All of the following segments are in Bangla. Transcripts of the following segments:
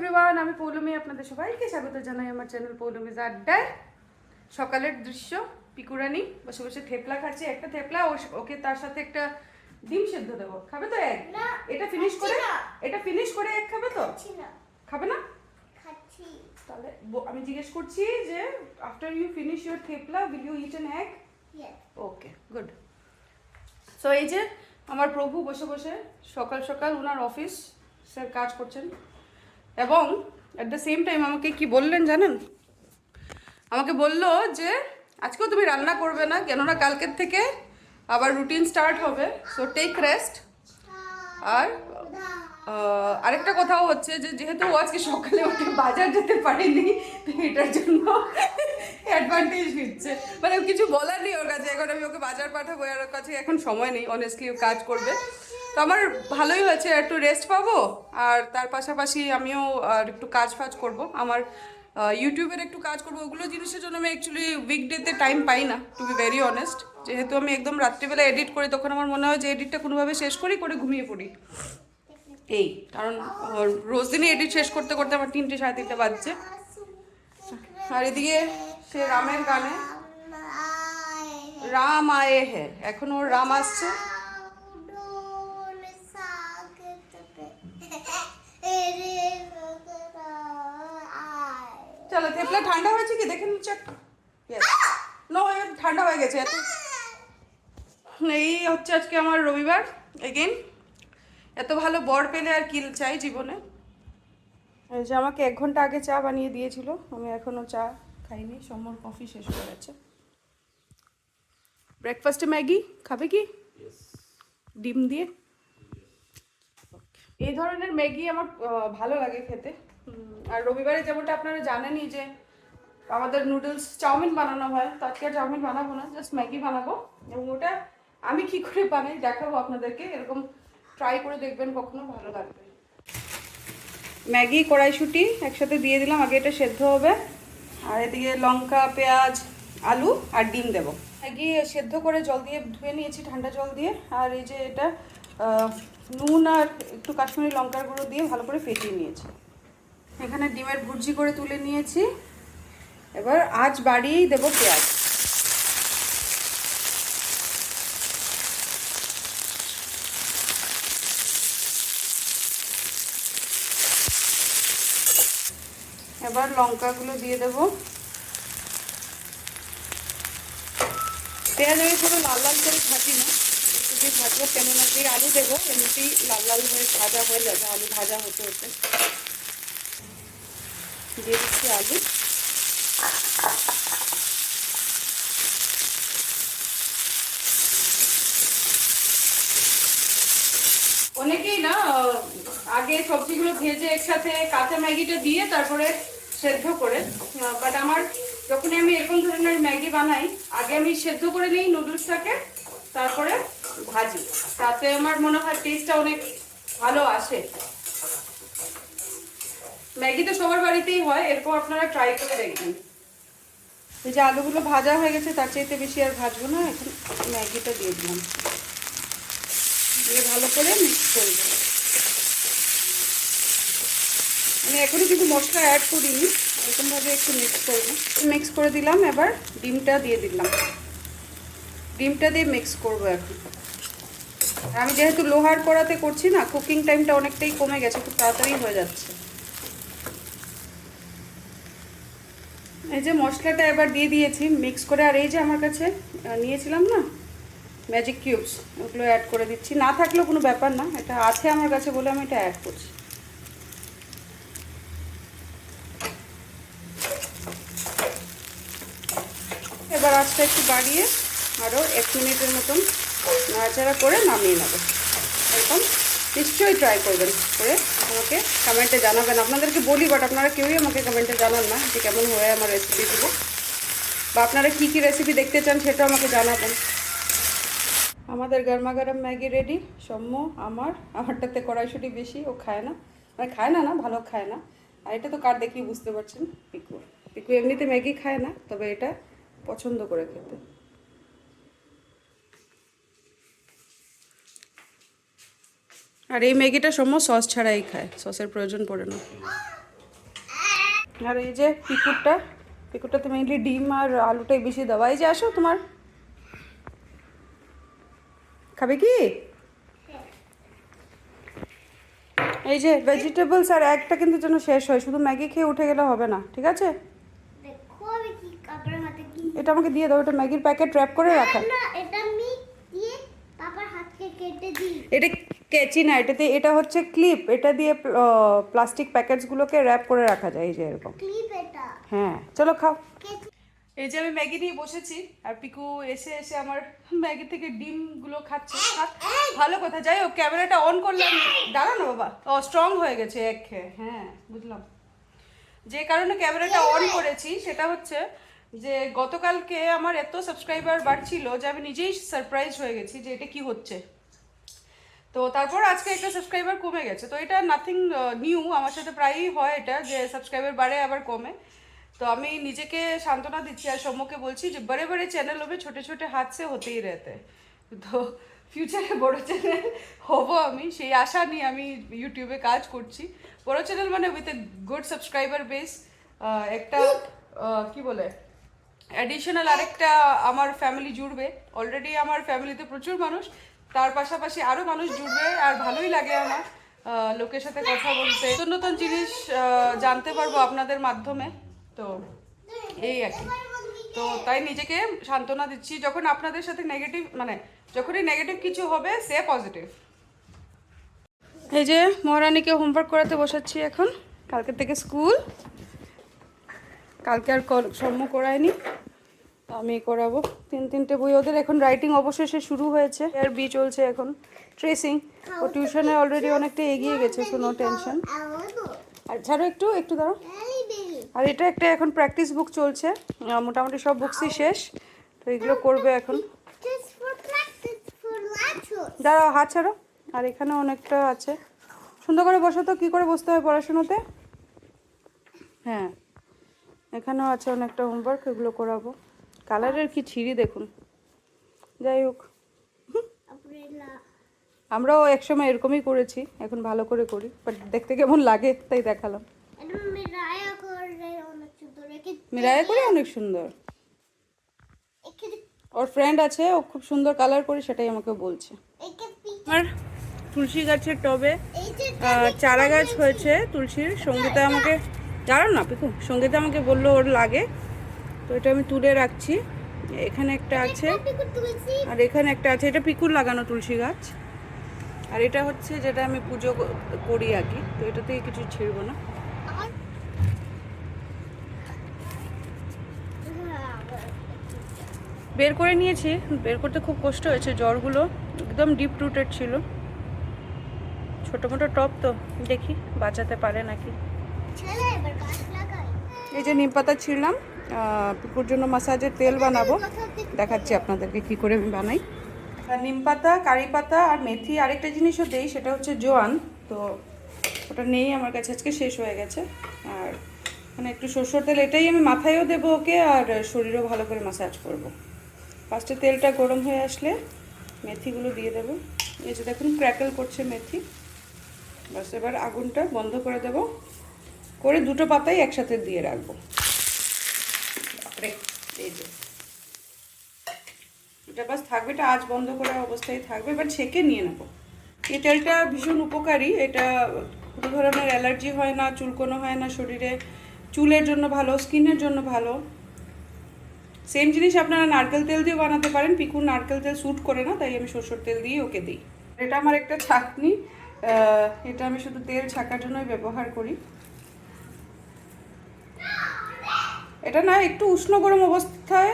এভরিওয়ান আমি পৌলমি আপনাদের সবাইকে স্বাগত জানাই আমার চ্যানেল পৌলমিজ আড্ডায়। সকালের দৃশ্য পিকুরানি বসে বসে থেপলা খাচ্ছে। একটা থেপলা ওকে তার সাথে একটা ডিম সেদ্ধ দেবো। খাবে তো এক? এটা ফিনিশ করে এটা ফিনিশ করে এক খাবে তো? খাবে না? তাহলে আমি জিজ্ঞেস করছি যে after you finish your thepla will you eat an egg okay good so এই যে আমার প্রভু বসে বসে সকাল সকাল ওনার অফিস স্যার কাজ করছেন। এবং অ্যাট দ্য সেম টাইম আমাকে কি বললেন জানেন? আমাকে বলল যে, আজকেও তুমি রান্না করবে না, কেননা কালকের থেকে আবার রুটিন স্টার্ট হবে সো টেক রেস্ট আর আরেকটা কথাও হচ্ছে যে, যেহেতু ও আজকে সকালে ওকে বাজার যেতে পারেনি এটার জন্য অ্যাডভান্টেজ নিচ্ছে। মানে কিছু বলার নেই ওর কাছে, এখন আমি ওকে বাজার পাঠাবো, আর ওর কাছে এখন সময় নেই অনেস্টলি ও কাজ করবে। তো আমার ভালোই হয়েছে, একটু রেস্ট পাবো আর তার পাশাপাশি আমিও, আর একটু কাজ ফাজ করব। আমার ইউটিউবের একটু কাজ করব, ওগুলো জিনিসের জন্য আমি অ্যাকচুয়ালি উইকডেতে টাইম পাই না টু বি ভেরি অনেস্ট যেহেতু আমি একদম রাত্রিবেলা এডিট করি, তখন আমার মনে হয় যে এডিটটা কোনোভাবে শেষ করি, করে ঘুমিয়ে পড়ি। এই, কারণ রোজ দিনই এডিট শেষ করতে করতে আমার তিনটে সাড়ে তিনটে বাজছে। আর এদিকে সে রামের গানে। রাম আয়ে হে, এখন ওর রাম আসছে। চলো থেপলা ঠান্ডা হয়েছে কি? দেখে নিচ্ছে নো ঠান্ডা হয়ে গেছে এত এই হচ্ছে আজকে আমার রবিবার এগেন এত ভালো বর পেলে আর কি চাই জীবনে। এই যে আমাকে এক ঘণ্টা আগে চা বানিয়ে দিয়েছিল আমি এখনও চা খাইনি সমর কফি শেষ হয়ে গেছে। ব্রেকফাস্টে ম্যাগি খাবে কি? ডিম দিয়ে? এই ধরনের ম্যাগি আমার ভালো লাগে খেতে। আর রবিবারে যেমনটা আপনারা জানেনই যে আমাদের নুডলস চাউমিন বানানো হয় তো আজকে চাউমিন বানাবো না জাস্ট ম্যাগি বানাবো। এবং ওটা আমি কি করে বানাই দেখাবো আপনাদেরকে, এরকম ট্রাই করে দেখবেন কখনো ভালো লাগবে। ম্যাগি, কড়াইশুটি একসাথে দিয়ে দিলাম, আগে এটা সেদ্ধ হবে। আর এদিকে লঙ্কা, পেঁয়াজ, আলু আর ডিম দেব। ম্যাগি সেদ্ধ করে জল দিয়ে ধুয়ে নিয়েছি, ঠান্ডা জল দিয়ে। আর এই যে এটা নুন আর একটু কাশ্মীরি লঙ্কার গুঁড়ো দিয়ে ভালো করে ফেটিয়ে নিয়েছি। এখানে ডিমের ভুর্জি করে তুলে নিয়েছি। এবার আজ বাড়িয়েই দেবো পেঁয়াজ। এবার লঙ্কাগুলো দিয়ে দেব। পেঁয়াজ আমি পুরো লাল লাল করে ভাজি না। দিয়ে ভাজবো কেননা যে আলু দেবো, এমনিতেই লাল লাল হয়ে ভাজা হয়ে যাবে, আলু ভাজা হতে হতে। দিয়ে দিচ্ছি আলু। অনেকেই না, আগে সবজিগুলো ভেজে একসাথে কাঁচা ম্যাগিটা দিয়ে তারপরে সেদ্ধ করে বাট আমার যখনই আমি এরকম ধরনের ম্যাগি বানাই, আগে আমি সেদ্ধ করে নিই নুডলসটাকে, তারপরে ভাজি। তাতে আমার মনে হয় টেস্টটা অনেক ভালো আসে। ম্যাগি তো সবার বাড়িতেই হয়, এরপর আপনারা ট্রাই করে দেখবেন। এই যে আলুগুলো ভাজা হয়ে গেছে, তার চাইতে বেশি আর ভাজবো না, এখন ম্যাগিটা দিয়ে দিলাম। দিয়ে ভালো করে মিক্স করে আমি এখনও কিন্তু মশলা অ্যাড করিনি, এরকমভাবে একটু মিক্স করব মিক্স করে দিলাম, এবার ডিমটা দিয়ে দিলাম। ডিমটা দিয়ে মিক্স করব এখন আমি যেহেতু লোহার কড়াতে করছি না কুকিং টাইমটা অনেকটাই কমে গেছে, খুব তাড়াতাড়ি হয়ে যাচ্ছে। এই যে মশলাটা এবার দিয়ে দিয়েছি মিক্স করে, আর এই যে আমার কাছে নিয়েছিলাম না ম্যাজিক কিউবস ওগুলো অ্যাড করে দিচ্ছি। না থাকলেও কোনো ব্যাপার না, এটা আছে আমার কাছে বলে আমি এটা অ্যাড করছি। এবার আস্তে একটু বাড়িয়ে আরও এক মিনিটের মতন নাড়াচাড়া করে নামিয়ে নেব। এরকম নিশ্চয়ই ট্রাই করবেন করে আমাকে কমেন্টে জানাবেন। আপনাদেরকে বলি বাট আপনারা কেউই আমাকে কমেন্টে জানান না যে কেমন হয়ে আমার রেসিপিগুলো বা আপনারা কী কী রেসিপি দেখতে চান সেটাও আমাকে জানাবেন। আমাদের গরমা গরম ম্যাগি রেডি সৌম্য আমার। আমারটাতে কড়াইশুটি বেশি, ও খায় না। মানে খায় না না, ভালো খায় না। আর এটা তো কার দেখেই বুঝতে পারছেন? পিকু। পিকু এমনিতে ম্যাগি খায় না, তবে এটা পছন্দ করে খেতে। আর এই ম্যাগিটা সৌম্য সস ছাড়াই খায় সসের প্রয়োজন পড়ে না। আর এই যে পিকুরটা পিকুরটাতে মেইনলি ডিম আর আলুটাই বেশি দেওয়া। এই যে আসো তোমার। খাবে কি? এই যে ভেজিটেবলস আর একটা কিন্তু যেন শেষ হয় শুধু ম্যাগি খেয়ে উঠে গেলে হবে না ঠিক আছে? এটা আমাকে দিয়ে দাও এটা ম্যাগির প্যাকেট র্যাপ করে রাখা। এটা কেচি না এটাতে এটা হচ্ছে ক্লিপ এটা দিয়ে প্লাস্টিক প্যাকেটসগুলোকে র্যাপ করে রাখা যায় এই যে এরকম। ক্লিপ এটা। হ্যাঁ চলো খাও। এই যে আমি ম্যাগি নিয়ে বসেছি আর পিকু এসে এসে আমার ম্যাগি থেকে ডিমগুলো খাচ্ছে। ভালো কথা যাই হোক ক্যামেরাটা অন করলাম। দাঁড়া না বাবা ও স্ট্রং হয়ে গেছে এক খেয়ে হ্যাঁ বুঝলাম। যে কারণে ক্যামেরাটা অন করেছি সেটা হচ্ছে যে গতকালকে আমার এত সাবস্ক্রাইবার বাড়ছিল যে আমি নিজেই সারপ্রাইজ হয়ে গেছি যে এটা কি হচ্ছে। তো তারপর আজকে একটা সাবস্ক্রাইবার কমে গেছে। তো এটা নাথিং নিউ আমার সাথে প্রায়ই হয় এটা যে সাবস্ক্রাইবার বাড়ে আবার কমে। তো আমি নিজেকে সান্ত্বনা দিচ্ছি আর সম্মুখে বলছি যে বড়ে বড়ে চ্যানেল হবে, ছোটে ছোটে হাত সে হতেই রেতে। তো ফিউচারে বড় চ্যানেল হব আমি, সেই আশা নিয়ে আমি ইউটিউবে কাজ করছি। বড় চ্যানেল মানে with a good subscriber base একটা কি বলে অ্যাডিশনাল আরেকটা আমার ফ্যামিলি জুড়বে। অলরেডি আমার ফ্যামিলিতে প্রচুর মানুষ। তার পাশাপাশি আরও মানুষ জুড়বে আর ভালোই লাগে আমার লোকের সাথে কথা বলতে। নতুন নতুন জিনিস জানতে পারব আপনাদের মাধ্যমে। তো এই আর কি। তো তাই নিজেকে সান্ত্বনা দিচ্ছি, যখন আপনাদের সাথে নেগেটিভ মানে যখনই নেগেটিভ কিছু হবে, সে পজিটিভ এই যে মহারানীকে হোমওয়ার্ক করাতে বসাচ্ছি এখন। কালকে থেকে স্কুল কালকে আর সম্য করায়নি। আমি করাবো। তিন, তিনটে বই। ওদের এখন রাইটিং অবশেষে শুরু হয়েছে। আর বি চলছে এখন। ট্রেসিং ও টিউশনে অলরেডি অনেকটা এগিয়ে গেছে সো নো টেনশন আর ছাড়ো একটু একটু দাঁড়াও। আর এটা একটা এখন প্র্যাকটিস বুক চলছে। মোটামুটি সব বুকসই শেষ। তো এগুলো করবে এখন. দাঁড়াও, হাত ছাড়ো। আর এখানে অনেকটা আছে। সুন্দর করে বসো তো, কী করে বসতে হয় পড়াশোনাতে? হ্যাঁ। এখানেও আছে অনেকটা হোমওয়ার্ক এগুলো করাবো। কালারের কি ছিঁড়ি দেখুন। যাই হোক. আমরাও একসময় এরকমই করেছি, এখন ভালো করে করি। বাট দেখতে কেমন লাগে, তাই দেখালাম। মিরায়া করে অনেক সুন্দর। ওর ফ্রেন্ড আছে, ও খুব সুন্দর কালার করে সেটাই আমাকে বলছে। আমার তুলসী গাছের টবে চারা গাছ হয়েছে তুলসীর। সঙ্গীতা আমাকে দাঁড়ান না, পিকু। সঙ্গীতা আমাকে বলল ওর লাগে। তো এটা আমি তুলে রাখছি। এখানে একটা আছে। আর এখানে একটা আছে। এটা পিকুর লাগানো তুলসী গাছ। আর এটা হচ্ছে যেটা আমি পুজো করি আর কি তো এটা থেকে কিছু ছিড়বো না। বের করে নিয়েছি। বের করতে খুব কষ্ট হয়েছে জ্বরগুলো। একদম ডিপ রুটেড ছিল। ছোটো মোটো টপ তো। দেখি বাঁচাতে পারে নাকি ছেলে এবার গাছ লাগাই এই যে নিম পাতা ছিঁড়লাম পিকুর জন্য মাসাজের তেল বানাবো। দেখাচ্ছি আপনাদেরকে কি করে আমি বানাই। নিম পাতা, কারি পাতা আর মেথি আরেকটা জিনিসও দেই, সেটা হচ্ছে জোয়ান। তো ওটা নেই, আমার কাছে আজকে শেষ হয়ে গেছে। আর মানে একটু সরষের তেল, এটাই আমি মাথায়ও দেবো ওকে, আর শরীরও ভালো করে মাসাজ করব। ফার্স্টে তেলটা গরম হয়ে আসলে মেথিগুলো দিয়ে দেবো। এই যে দেখুন ক্র্যাকেল করছে মেথি। বাস এবার আগুনটা বন্ধ করে দেব। করে দুটো পাতাই একসাথে দিয়ে রাখব। এটা বাস থাকবে, এটা আজ বন্ধ করা অবস্থায় থাকবে, এবার ছেঁকে নিয়ে নেব। এই তেলটা ভীষণ উপকারী, এটা কোনো ধরনের অ্যালার্জি হয় না চুলকোনো হয় না শরীরে, চুলের জন্য ভালো, স্কিনের জন্য ভালো। সেম জিনিস আপনারা নারকেল তেল দিয়েও বানাতে পারেন, পিকুর নারকেল তেল স্যুট করে না, তাই আমি সরষের তেল দিয়ে ওকে দিই। এটা আমার একটা ছাঁকনি এটা আমি শুধু তেল ছাকার জন্যই ব্যবহার করি। এটা না একটু উষ্ণ গরম অবস্থায়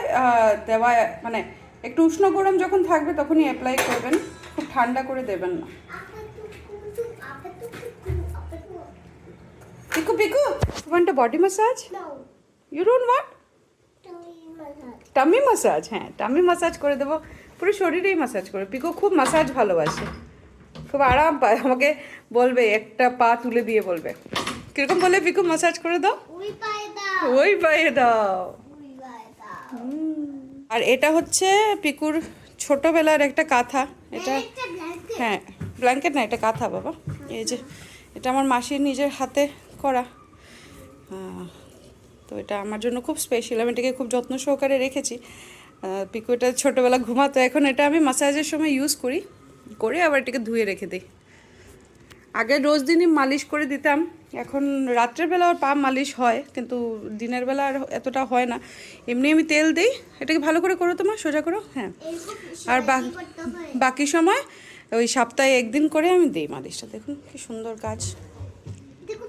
দেওয়া মানে একটু উষ্ণ গরম যখন থাকবে তখনই অ্যাপ্লাই করবেন খুব ঠান্ডা করে দেবেন না। Piku Piku want body massage no you don't want তুই মাথা টামি ম্যাসাজ হ্যাঁ টামি ম্যাসাজ করে দেবো। পুরো শরীরেই ম্যাসাজ করে পিকো খুব ম্যাসাজ ভালোবাসে। খুব আরাম পায় আমাকে বলবে একটা পা তুলে দিয়ে বলবে। কীরকম বলে পিকু ম্যাসাজ করে দাও? উই পায়ে দাও। ওই পায়ে দাও। আর এটা হচ্ছে পিকুর ছোটবেলার একটা কাঁথা। এটা হ্যাঁ ব্ল্যাঙ্কেট না এটা কাঁথা বাবা। এই যে এটা আমার মাসির নিজের হাতে করা। তো এটা আমার জন্য খুব স্পেশাল আমি এটাকে খুব যত্ন সহকারে রেখেছি। পিকু এটা ছোটোবেলা ঘুমাতো এখন এটা আমি মাসাজের সময় ইউজ করি। করে আবার এটাকে ধুয়ে রেখে দিই। আগে রোজ দিনই মালিশ করে দিতাম। এখন রাত্রের বেলা ওর পা মালিশ হয় কিন্তু দিনের বেলা আর এতটা হয় না। এমনি আমি তেল দিই এটাকে ভালো করে করো তোমার সোজা করো হ্যাঁ। আর বাকি সময় ওই সপ্তাহে একদিন করে আমি দিই মালিশটা দেখুন কি সুন্দর কাজ। পিকু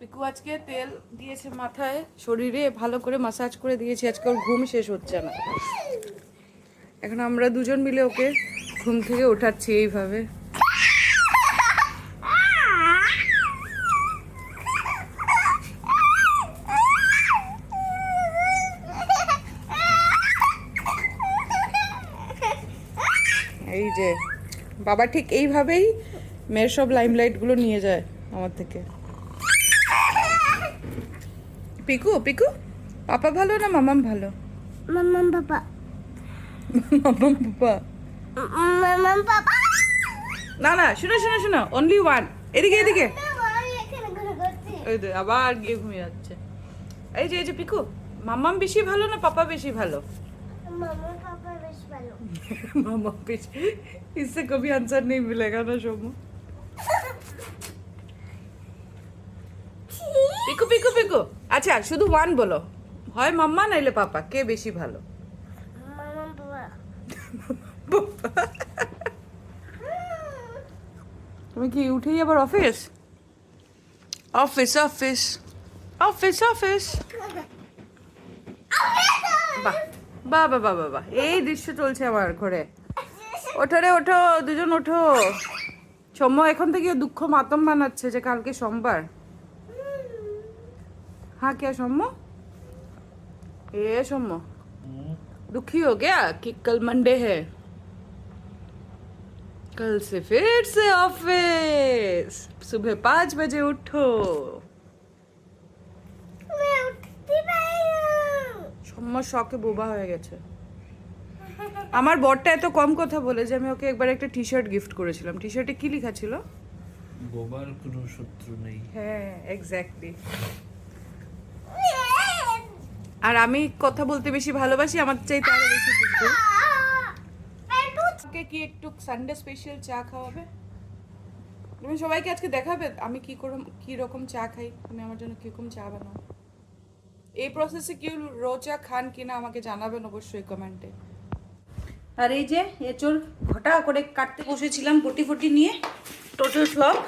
পিকু আজকে তেল দিয়েছে মাথায় শরীরে ভালো করে মাসাজ করে দিয়েছি আজকে ওর ঘুম শেষ হচ্ছে না। এখন আমরা দুজন মিলে ওকে ঘুম থেকে ওঠাচ্ছি এইভাবে। বাবা ঠিক এইভাবেই মেয়ের সব লাইমলাইটগুলো নিয়ে যায় আমার থেকে। পিকু পিকু পাপা ভালো না মামাম ভালো? মাম্মাম পাপা। মামাম পাপা? মাম্মাম পাপা। না না শোনো শোনো শোনো অনলি ওয়ান এদিকে এদিকে। এই যে আবার গিয়ে ঘুমিয়ে যাচ্ছে। এই যে এই যে পিকু মামাম বেশি ভালো না পাপা বেশি ভালো? মাম্মা পাপা ভালো मामा पीछे इससे कभी आंसर नहीं मिलेगा ना शोमू পিকু পিকু পিকু আচ্ছা শুধু ওয়ান বলো হয় মাম্মা নাইলে পাপা কে বেশি ভালো মাম্মাম পাপা তুমি কি উঠেই আবার office office office office office বাহ বাহ বাহ বাহ বাহ এই দৃশ্য চলছে আমার ঘরে ওঠো রে ওঠো দুজন ওঠো সৌম্য এখন থেকে দুঃখ মাতম বানাচ্ছে যে কালকে সোমবার हाँ क्या सोमो ये सोमो दुखी हो गया कि कल मंडे है कल से फिर से ऑफिस सुबह पाँच बजे उठो সৌম্য শখে বোবা হয়ে গেছে। আমার বরটা এত কম কথা বলে যে আমি ওকে একবার একটা টি শার্ট গিফট করেছিলাম। টি শার্টে কি লেখা ছিল? বোবার কোনো শত্রু নেই। হ্যাঁ এক্স্যাক্টলি আর আমি কথা বলতে বেশি ভালোবাসি আমার চাইতে আরও বেশি কিছু ওকে কি একটু সানডে স্পেশাল চা খাওয়াবে? তুমি সবাইকে আজকে দেখাবে আমি কি করে কি রকম চা খাই? তুমি আমার জন্য কীরকম চা বানাও? এই প্রসেসে কেউ রোজা খান কিনা আমাকে জানাবেন অবশ্যই কমেন্টে আর এই যে এচোর ঘটা করে কাটতে বসেছিলাম বটি ফটি নিয়ে টোটাল ফ্লপ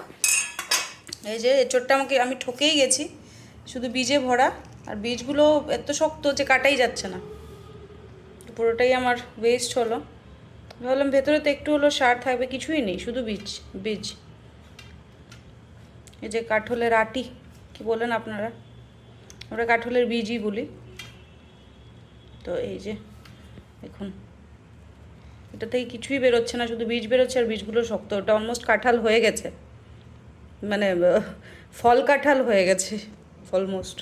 এই যে এচোরটা আমাকে, আমি ঠকেই গেছি, শুধু বীজে ভরা। আর বীজগুলো এত শক্ত যে কাটাই যাচ্ছে না। পুরোটাই আমার ওয়েস্ট হলো। ভাবলাম ভেতরে তো একটু হলো সার থাকবে, কিছুই নেই, শুধু বীজ বীজ। এই যে কাঠলের আটি, কি বলেন আপনারা? আমরা কাঠলের বীজই বলি। তো এই যে, দেখুন। এটা থেকে কিছুই বেরোচ্ছে না, শুধু বীজ বেরোচ্ছে আর বীজগুলো শক্ত। ওটা অলমোস্ট কাঁঠাল হয়ে গেছে। মানে ফল কাঁঠাল হয়ে গেছে অলমোস্ট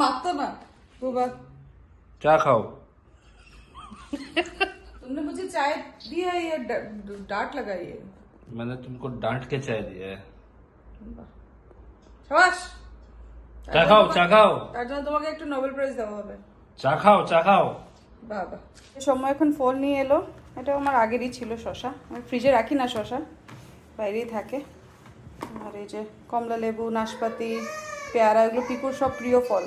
मारता ना बाबा চা খাও तुमने मुझे चाय दिया या ड- डांट लगाई है मैंने तुमको डांट के चाय दिया है সবাস চা খাও চা খাও তার জন্য তোমাকে একটু নোবেল প্রাইজ দেওয়া হবে চা খাও চা খাও বাবা সময় এখন ফল নিয়ে এলো এটা আমার আগেরই ছিল শশা আমি ফ্রিজে রাখি না শশা বাইরেই থাকে আর এই যে কমলা লেবু নাশপাতি পেয়ারা এগুলো পিকুর সব প্রিয় ফল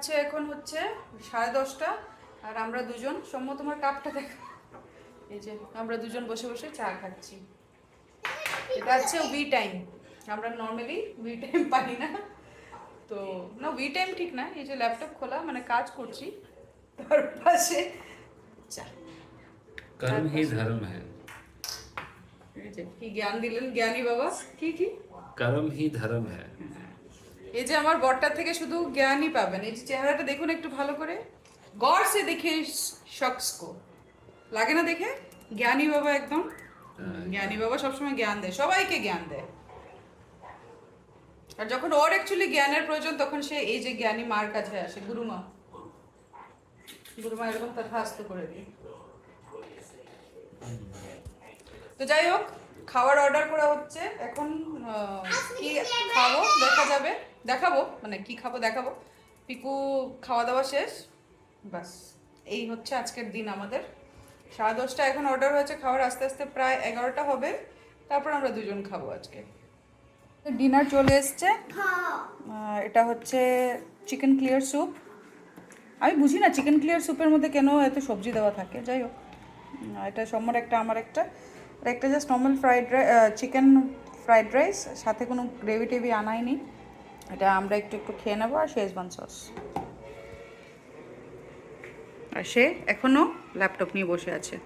বাজছে এখন হচ্ছে সাড়ে দশটা আর আমরা দুজন। সম্ভব তোমার কাপটা দেখা। এই যে আমরা দুজন বসে বসে চা খাচ্ছি। এটা হচ্ছে উই টাইম আমরা নর্মালি উই টাইম পাই না। তো না উই টাইম ঠিক না। এই যে ল্যাপটপ খোলা মানে কাজ করছি। তার পাশে চা। কর্ম হি ধর্ম হ্যাঁ কি জ্ঞান দিলেন? জ্ঞানী বাবা কি কি? কর্ম হি ধর্ম হ্যাঁ এই যে আমার বরটার থেকে শুধু জ্ঞানই পাবেন। এই যে চেহারাটা দেখুন একটু ভালো করে। গড় সে দেখে শখস কো লাগে না দেখে? জ্ঞানী বাবা একদম। জ্ঞানী বাবা সবসময় জ্ঞান দেয়। সবাইকে জ্ঞান দেয়। আর যখন ওর অ্যাকচুয়ালি জ্ঞানের প্রয়োজন তখন সে এই যে জ্ঞানী মার কাছে আসে। গুরুমা। গুরুমা এরকম তার হাস্ত করে দিই। তো যাই হোক খাবার অর্ডার করা হচ্ছে। এখন কি খাব? দেখা যাবে। দেখাবো মানে কি খাব দেখাবো। পিকু খাওয়া দাওয়া শেষ বাস এই হচ্ছে আজকের দিন আমাদের। সাড়ে দশটা এখন অর্ডার হয়েছে, খাওয়ার আস্তে আস্তে প্রায় এগারোটা হবে। তারপর আমরা দুজন খাব আজকে। ডিনার চলে এসছে। এটা হচ্ছে চিকেন ক্লিয়ার স্যুপ আমি বুঝি না চিকেন ক্লিয়ার স্যুপের মধ্যে কেন এত সবজি দেওয়া থাকে, যাই হোক। এটা সম্মর একটা, আমার একটা। একটা just normal fried rice chicken fried rice সাথে কোনো গ্রেভি টেভি আনাই নি এটা আমরা একটু একটু খেয়ে নেব আর শেজবান সস আর সে এখনও ল্যাপটপ নিয়ে বসে আছে।